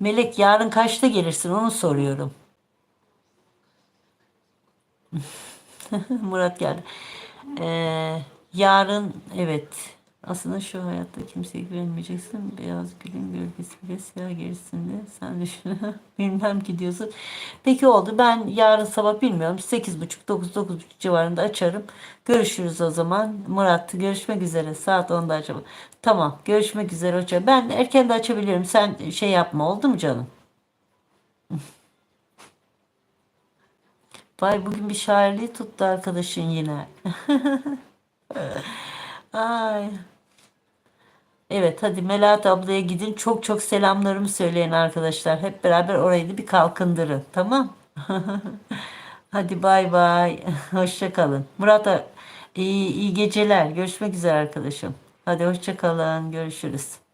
Melek yarın kaçta gelirsin onu soruyorum. Murat geldi. Ee, yarın evet. Aslında şu hayatta kimseye güvenmeyeceksin. Beyaz gülün gölgesi bile siyah gerisinde. Sen düşün. Bilmem ki diyorsun. Peki oldu. Ben yarın sabah bilmiyorum. 8.30 9 9.30 civarında açarım. Görüşürüz o zaman. Murat görüşmek üzere. Saat 10'da acaba. Tamam. Görüşmek üzere hoca. Ben erken de açabilirim. Sen şey yapma. Oldu mu canım? Vay bugün bir şairliği tuttu arkadaşın yine. Ay. Evet hadi Melahat ablaya gidin. Çok çok selamlarımı söyleyin arkadaşlar. Hep beraber orayı da bir kalkındırın. Tamam? Hadi bay bay. Hoşça kalın. Murat iyi, iyi geceler. Görüşmek üzere arkadaşım. Hadi hoşça kalın. Görüşürüz.